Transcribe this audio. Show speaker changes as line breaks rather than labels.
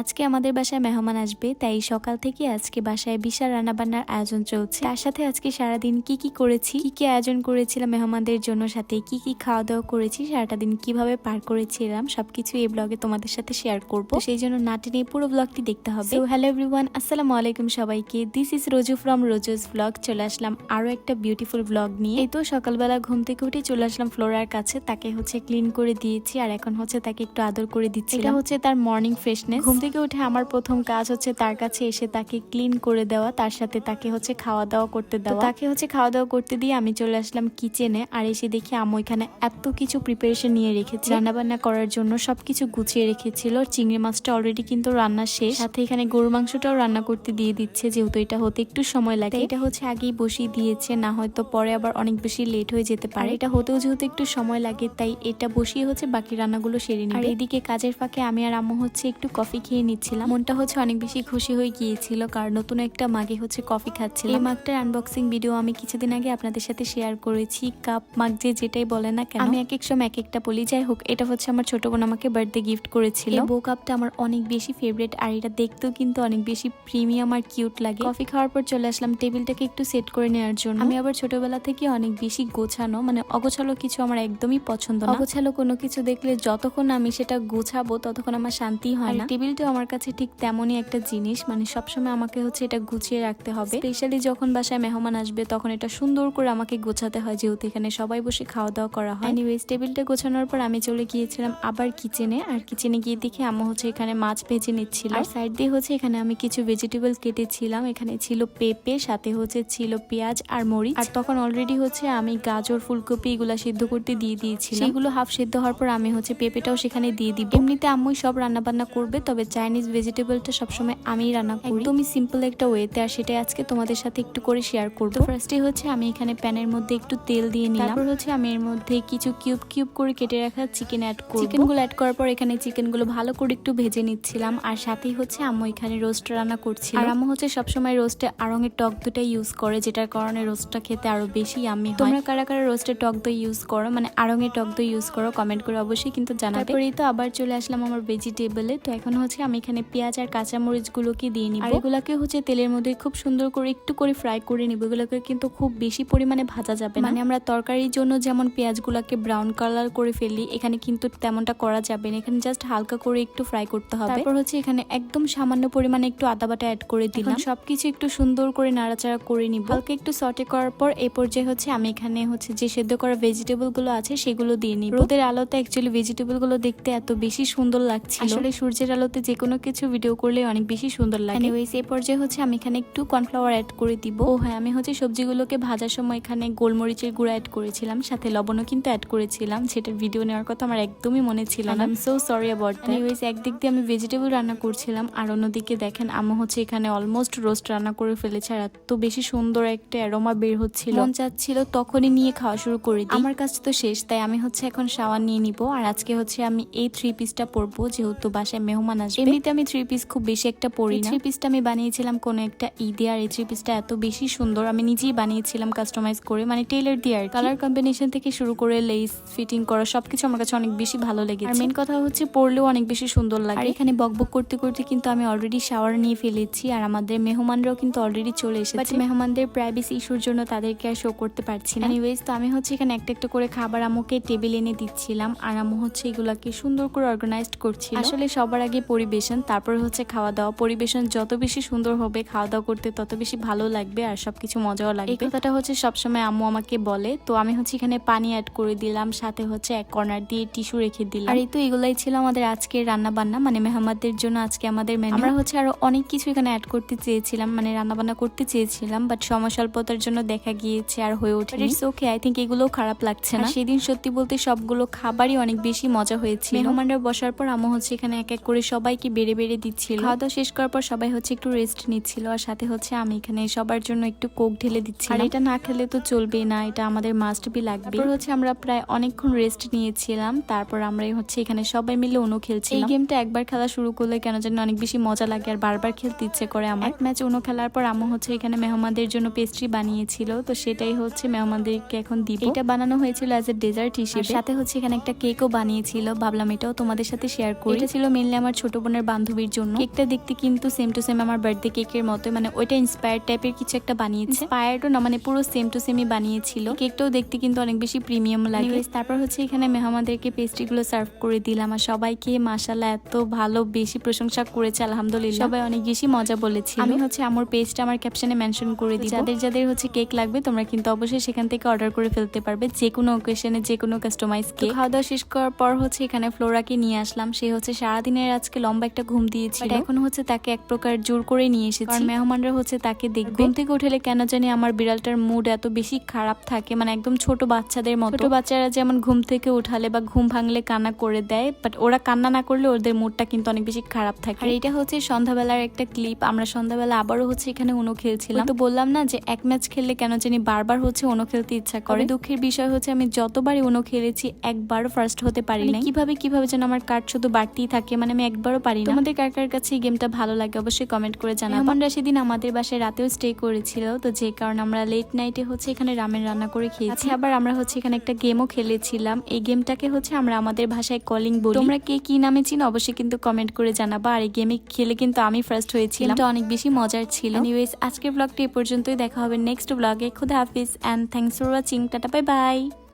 আজকে আমাদের বাসায় মেহমান আসবে, তাই সকাল থেকে আজকে বাসায় বিশাল রান্নাবান্নার আয়োজন চলছে। তার সাথে আজকে সারাদিন কি কি করেছি, কি কি আয়োজন করেছিলাম মেহমানদের জন্য, সাথে কি কি খাওয়া দাওয়া করেছি, সারাটা দিন কীভাবে পার করেছিলাম, সবকিছু এই ব্লগে তোমাদের সাথে শেয়ার করব। সেই জন্য নাটি নিয়ে পুরো ব্লগটি দেখতে হবে। হ্যালো এভরিওয়ান আসসালামু আলাইকুম সবাইকে। This is Roju from Roju's blog চলে আসলাম আরও একটা বিউটিফুল ব্লগ নিয়ে। এই তো সকালবেলা ঘুম থেকে উঠে চলে আসলাম ফ্লোরার কাছে। তাকে হচ্ছে ক্লিন করে দিয়েছি, আর এখন হচ্ছে তাকে একটু আদর করে দিচ্ছি এটা হচ্ছে তার মর্নিং ফ্রেশনেস ঘুম থেকে উঠে আমার প্রথম কাজ হচ্ছে তার কাছে এসে তাকে ক্লিন করে দেওয়া, তার সাথে তাকে হচ্ছে খাওয়া দাওয়া করতে দেওয়া। তাকে হচ্ছে খাওয়া দাওয়া করতে দিয়ে আমি চলে আসলাম কিচেনে আর এসে দেখি আম্মু এখানে এত কিছু প্রিপারেশন নিয়ে রেখেছে। রান্নাবান্না করার জন্য সবকিছু গুছিয়ে রেখেছিল, চিংড়ি মাছটা অলরেডি কিন্তু রান্না শেষ। সাথে এখানে গরু মাংসটাও রান্না করতে দিয়ে দিচ্ছে, যেহেতু এটা হতে একটু সময় লাগে। এটা হচ্ছে আগেই বসিয়ে দিয়েছে, না হয়তো পরে আবার অনেক বেশি লেট হয়ে যেতে পারে। এটা হতেও যেহেতু একটু সময় লাগে, তাই এটা বসিয়ে হচ্ছে বাকি রান্নাগুলো সেরে নিই এদিকে কাজের ফাঁকে আমি আর আম্মু হচ্ছে একটু কফি খেয়ে নিচ্ছিলাম। মনটা হচ্ছে অনেক বেশি খুশি হয়ে গিয়েছিল কারণ নতুন একটা মাগে হচ্ছে কফি খাচ্ছিল এই মাগটার আনবক্সিং ভিডিও আমি কিছুদিন আগে আপনাদের সাথে শেয়ার করেছি। কাপ মাগ যে যেটাই বলে না কেন আমি এক এক সময় এক একটা বলি। যাই হোক এটা হচ্ছে আমার ছোট বোন আমাকে বার্থডে গিফট করেছিল। বউ কাপটা আমার অনেক বেশি ফেভারিট আর এটা দেখতেও কিন্তু অনেক বেশি প্রিমিয়াম আর কিউট লাগে। কফি খাওয়ার পর চলে আসলাম টেবিলটাকে একটু সেট করে নেওয়ার জন্য। আমি আবার ছোটবেলা থেকে অনেক বেশি গোছানো মানে অগোছালো কিছু আমার একদমই পছন্দ না। অগোছালো কোনো কিছু দেখলে যতক্ষণ আমি সেটা গোছাবো ততক্ষণ আমার শান্তি হয় না। টেবিলটাও আমার কাছে ঠিক তেমনই একটা জিনিস মানে সবসময় আমাকে হচ্ছে এটা গুছিয়ে রাখতে হবে। স্পেশালি যখন বাসায় মেহমান আসবে তখন এটা সুন্দর করে আমাকে গোছাতে হয় যেহেতু এখানে সবাই বসে খাওয়া দাওয়া করা হয়। এনিওয়েজ টেবিলটা গোছানোর পর আমি চলে গিয়েছিলাম আবার কিচেনে আর কিচেনে গিয়ে দেখি আম্মু হচ্ছে এখানে মাছ ভেজে নিচ্ছিল। আর সাইড দিয়ে হচ্ছে এখানে আমি কিছু ভেজিটেবল কেটেছিলাম। এখানে ছিল পেঁপে সাথে হচ্ছে ছিল পেঁয়াজ আর মরিচ। আর তখন অলরেডি হচ্ছে আমি গাজর ফুলকপি এগুলা সিদ্ধ করতে দিয়ে দিয়েছি সেগুলো হাফ সিদ্ধ হওয়ার পর আমি হচ্ছে পেঁপেটাও সেখানে দিয়ে দিব। এমনিতে আম্মুই সব রান্না বান্না করবে তবে চাইনিজ ভেজিটেবলটা সবসময় আমিই রান্না করি। একদমই সিম্পল একটা ওয়েতে আর সেটাই আজকে তোমাদের সাথে একটু করে শেয়ার করব। ফার্স্টে হচ্ছে আমি এখানে প্যানের মধ্যে একটু তেল দিয়ে নিলাম। তারপর হচ্ছে আমি এর মধ্যে কিছু কিউব কিউব করে কেটে রাখা চিকেন অ্যাড করব। চিকেনগুলো অ্যাড করার পর এখানে চিকেনগুলো ভালো করে একটু ভেজে নিচ্ছিলাম। আর সাথেই হচ্ছে আম্মু এখানে রোস্ট রান্না করছি আর আম্মু হচ্ছে সবসময় রোস্টে আড়ঙের টক দুটা ইউজ করে, যেটার কারণে রোস্টটা খেতে আরও বেশি আমি তোমরা কারা কারা রোস্টে টক দই ইউজ করো? মানে আড়ঙের টক দই ইউজ করো কমেন্ট করে অবশ্যই কিন্তু জানাবে। তারপরেই তো আবার চলে আসলাম আমার ভেজিটেবলে তো এখন হচ্ছে আমি এখানে পেঁয়াজ আর কাঁচামরিচ গুলোকে দিয়ে নিব? আর এগুলাকে হচ্ছে তেলের মধ্যে খুব সুন্দর করে একটু করে ফ্রাই করে নিব। এগুলোকে কিন্তু খুব বেশি পরিমাণে ভাজা যাবে মানে আমরা তরকারির জন্য যেমন পেঁয়াজগুলোকে ব্রাউন কালার করে ফেলি এখানে কিন্তু তেমনটা করা যাবে না। এখানে জাস্ট হালকা করে একটু ফ্রাই করতে হবে। তারপর হচ্ছে এখানে একদম সামান্য পরিমাণে একটু আদা বাটা অ্যাড করে দিলাম। সবকিছু একটু সুন্দর করে নাড়াচাড়া করে নিব। হালকা একটু সটে করার পর এই পর্যায়ে হচ্ছে আমি এখানে হচ্ছে যে সেদ্ধ করা ভেজিটেবলগুলো আছে সেগুলো দিয়ে নিব। রোদের আলোতে অ্যাকচুয়ালি ভেজিটেবলগুলো দেখতে এত বেশি সুন্দর লাগছে আসলে সূর্যের আলোতে যে কোনো কিছু ভিডিও করলে অনেক বেশি সুন্দর লাগে। এনিওয়েজ এই পর্যায়ে হচ্ছে আমি এখানে একটু কর্নফ্লাওয়ার অ্যাড করে দিব। ও হ্যাঁ আমি হচ্ছে সবজিগুলোকে ভাজার সময় এখানে গোলমরিচের গুঁড়া অ্যাড করেছিলাম সাথে লবণও কিন্তু অ্যাড করেছিলাম। সেটার ভিডিও নেওয়ার কথা আমার একদমই মনে ছিল না। সো সরি অ্যাবাউট এনিওয়েজ একদিক দিয়ে আমি ভেজিটেবল রান্না করছিলাম আর অন্যদিকে দেখেন আম্মু হচ্ছে এখানে অলমোস্ট রোস্ট রান্না করে ফেলেছে আর এত বেশি সুন্দর একটা অ্যারোমা বের হচ্ছিল। মন চাচ্ছিল তখনই নিয়ে খাওয়া শুরু করে দিই। আমার কাছে তো শেষ তাই আমি হচ্ছে এখন শাওয়ার নিয়ে নিব আর আজকে হচ্ছে আমি এই থ্রি পিসটা পরবো যেহেতু বাসায় মেহমান আসবে। এমনিতে আমি থ্রি পিস খুব বেশি একটা পরি না। থ্রি পিসটা আমি বানিয়েছিলাম কোনো একটা ঈদে আর এই থ্রি পিসটা এত বেশি সুন্দর। আমি নিজেই বানিয়েছিলাম কাস্টমাইজ করে মানে টেলার দিয়ে আর কালার কম্বিনেশন থেকে শুরু করে লেস ফিটিং করা সবকিছু আমার কাছে অনেক বেশি ভালো লেগেছে। আর মেন কথা হচ্ছে পরলেও অনেক বেশি সুন্দর লাগে। আর এখানে বকবক করতে করতে কিন্তু আমি অলরেডি শাওয়ার নিয়ে ফেলেছি আর আমাদের মেহমানরাও কিন্তু অলরেডি চলে এসেছে। মেহমানদের প্রাইভেসি ইস্যুর জন্য তাদেরকে আর শো করতে পারছি না। এনিওয়েজ তো আমি হচ্ছে এখানে একটা একটা করে খাবার আমুকে টেবিল এনে দিচ্ছিলাম আর আমু হচ্ছে এগুলাকে সুন্দর করে অর্গানাইজড করছি আসলে সবার আগে পরিবেশন তারপর হচ্ছে খাওয়া দাওয়া। পরিবেশন যত বেশি সুন্দর হবে খাওয়া দাওয়া করতে তত বেশি ভালো লাগবে আর সবকিছু মজাও লাগবে। এই কথাটা হচ্ছে সবসময় আম্মু আমাকে বলে। তো আমি হচ্ছে এখানে পানি অ্যাড করে দিলাম সাথে হচ্ছে এক কর্নার দিয়ে টিস্যু রেখে দিলাম। আর এই তো এগুলাই ছিল আমাদের আজকের রান্না বান্না মানে মেহমানদের জন্য আজকে আমাদের মেনু আমরা হচ্ছে আরও অনেক কিছু এখানে অ্যাড করতে চেয়েছিলাম মানে রান্না বান্না করতে চেয়েছিলাম বাট সময় স্বল্পতার জন্য দেখা গিয়েছে আর হয়ে ওঠে ইটস ওকে আই থিঙ্ক এগুলোও খারাপ লাগছে না। সেদিন সত্যি বলতে সবগুলো খাবারই অনেক বেশি মজা হয়েছে মেহমানরা বসার পর আমু হচ্ছে এখানে এক এক করে সবাইকে বেড়ে বেড়ে দিচ্ছিল। খাওয়া দাওয়া শেষ করার পর সবাই হচ্ছে একটু রেস্ট নিচ্ছিল আর সাথে হচ্ছে আমি এখানে সবার জন্য একটু কোক ঢেলে দিচ্ছি আর এটা না খেলে তো চলবে না এটা আমাদের মাস্ট বি লাগবে হচ্ছে আমরা প্রায় অনেকক্ষণ রেস্ট নিয়েছিলাম তারপর আমরা হচ্ছে এখানে সবাই মিলে অনু খেলছি এই গেমটা একবার খেলা শুরু করলে কেন জানি অনেক বেশি মজা লাগে আর বারবার খেলতে ইচ্ছে করে আমার। এক ম্যাচ অনু খেলার পর আমু হচ্ছে এখানে মেহমানদের জন্য পেস্ট্রি বানিয়েছিল তো সেটাই হচ্ছে মেহমানদেরকে এখন দিব। এটা বানানো হয়েছিল অ্যাজ এ ডেজার্ট হিসেবে। সাথে হচ্ছে এখানে একটা কেকও বানিয়েছিল ভাবলাম এটাও তোমাদের সাথে শেয়ার করি। এটা ছিল মেনলি আমার ছোট বোনের বান্ধবীর জন্য। কেকটা দেখতে কিন্তু সেম টু সেম আমার বার্থডে কেকের মতো মানে ওইটা ইন্সপায়ার টাইপের কিছু একটা বানিয়েছে। ইন্সপায়ার্ডও না মানে পুরো সেম টু সেমই বানিয়েছিল। কেকটাও দেখতে কিন্তু অনেক বেশি প্রিমিয়াম লাগে। তারপর হচ্ছে এখানে মেহমানদেরকে পেস্ট্রিগুলো সার্ভ করে দিলাম আর সবাইকে মাসাল্লাহ এত ভালো বেশি প্রশংসা করেছে আলহামদুলিল্লাহ। সবাই অনেক বেশি মজা বলেছিল। আমি হচ্ছে আমার পেজটা আমার ক্যাপশনে মেনশন করে দিই যাদের যাদের হচ্ছে কেক লাগবে তোমরা কিন্তু অবশ্যই সেখান থেকে অর্ডার করে ফেলতে পারবে যে কোনো ওকেশনে যে কোনো কাস্টমাইজ কেক খাওয়া দাওয়া শেষ করার পর হচ্ছে এখানে ফ্লোরাকে নিয়ে আসলাম। সে হচ্ছে সারাদিনের আজকে লম্বা একটা ঘুম But এখন হচ্ছে তাকে এক প্রকার জোর করে নিয়ে এসেছি। মেহমানরা হচ্ছে তাকে দেখবে। ঘুম থেকে উঠলে কেন জানি আমার বিড়ালটার মুড এত বেশি খারাপ থাকে। মানে একদম ছোট বাচ্চাদের মতো। ছোট বাচ্চারা যেমন ঘুম থেকে উঠালে বা ঘুম ভাঙলে কান্না করে দেয় বাট ওরা কান্না না করলে ওদের মুডটা কিন্তু অনেক বেশি খারাপ থাকে। আর এটা হচ্ছে সন্ধ্যাবেলার একটা ক্লিপ আমরা সন্ধ্যাবেলা আবারও হচ্ছে এখানে উনো খেলছিলাম। তো বললাম না যে এক ম্যাচ খেললে কেন জানি বারবার হচ্ছে উনো খেলতে ইচ্ছা করে। দুঃখের বিষয় হচ্ছে আমি যতবারই উনো খেলেছি একবারও ফার্স্ট হতে পারি না কীভাবে কীভাবে যেন আমার কার্ড শুধু বাড়তেই থাকে। মানে আমি একবারও পারি না। তোমাদের কার কার কাছে এই গেমটা ভালো লাগে অবশ্যই কমেন্ট করে জানাব আমরা সেদিন আমাদের বাসায় রাতেও স্টে করেছিল তো যে কারণে আমরা লেট নাইটে হচ্ছে এখানে রামেন রান্না করে খেয়েছি। আবার আমরা হচ্ছে এখানে একটা গেমও খেলেছিলাম। এই গেমটাকে হচ্ছে আমরা আমাদের ভাষায় কলিং বলি। তোমরা কে কি নামে চিনো অবশ্যই কিন্তু কমেন্ট করে জানাবা। আর এই গেমে খেলে কিন্তু আমি ফার্স্ট হয়েছিলাম। এটা অনেক বেশি মজার ছিল। এনিওয়েজ আজকের ব্লগটি এ পর্যন্তই। দেখা হবে নেক্সট ব্লগে খুদা হাফিজ and thanks for watching tata bye bye